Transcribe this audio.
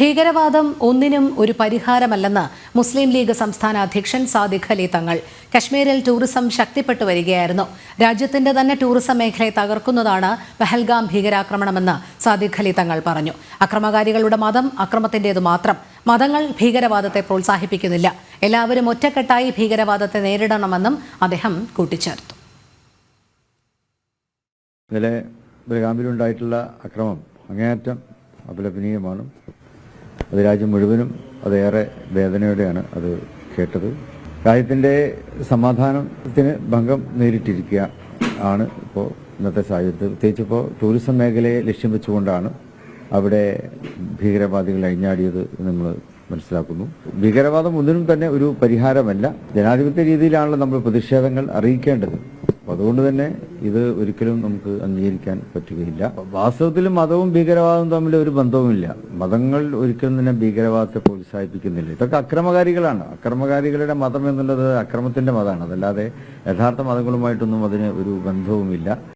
ഭീകരവാദം ഒന്നിനും ഒരു പരിഹാരമല്ലെന്ന് മുസ്ലിം ലീഗ് സംസ്ഥാന അധ്യക്ഷൻ സാദിഖ് അലി തങ്ങൾ കശ്മീരിൽ ടൂറിസം ശക്തിപ്പെട്ടു വരികയായിരുന്നു. രാജ്യത്തിന്റെ തന്നെ ടൂറിസം മേഖലയെ തകർക്കുന്നതാണ് പെഹൽഗാം ഭീകരാക്രമണമെന്ന് സാദിഖ് അലി തങ്ങൾ പറഞ്ഞു. അക്രമകാരികളുടെ മതം അക്രമത്തിന്റേതു മാത്രം. മതങ്ങൾ ഭീകരവാദത്തെ പ്രോത്സാഹിപ്പിക്കുന്നില്ല. എല്ലാവരും ഒറ്റക്കെട്ടായി ഭീകരവാദത്തെ നേരിടണമെന്നും അദ്ദേഹം കൂട്ടിച്ചേർത്തു. ഇന്നലെ അക്രമം അങ്ങേയറ്റം അപലപനീയമാണ്. അത് രാജ്യം മുഴുവനും അതേറെ വേദനയോടെയാണ് അത് കേട്ടത്. രാജ്യത്തിന്റെ സമാധാനത്തിന് ഭംഗം നേരിട്ടിരിക്കുക ആണ് ഇപ്പോൾ ഇന്നത്തെ സാഹചര്യത്തിൽ. പ്രത്യേകിച്ച് ഇപ്പോൾ ടൂറിസം മേഖലയെ ലക്ഷ്യം വെച്ചുകൊണ്ടാണ് അവിടെ ഭീകരവാദികൾ അഴിഞ്ഞാടിയത് നമ്മൾ മനസ്സിലാക്കുന്നു. ഭീകരവാദം ഒന്നിനും തന്നെ ഒരു പരിഹാരമല്ല. ജനാധിപത്യ രീതിയിലാണല്ലോ നമ്മൾ പ്രതിഷേധങ്ങൾ അറിയിക്കേണ്ടത്. അപ്പൊ അതുകൊണ്ട് തന്നെ ഇത് ഒരിക്കലും നമുക്ക് അംഗീകരിക്കാൻ പറ്റുകയില്ല. വാസ്തവത്തിൽ മതവും ഭീകരവാദവും തമ്മിൽ ഒരു ബന്ധവുമില്ല. മതങ്ങൾ ഒരിക്കലും തന്നെ ഭീകരവാദത്തെ പ്രോത്സാഹിപ്പിക്കുന്നില്ല. ഇതൊക്കെ അക്രമകാരികളാണ്. അക്രമകാരികളുടെ മതം എന്നുള്ളത് അക്രമത്തിന്റെ മതമാണ്. അതല്ലാതെ യഥാർത്ഥ മതങ്ങളുമായിട്ടൊന്നും അതിന് ഒരു ബന്ധവുമില്ല.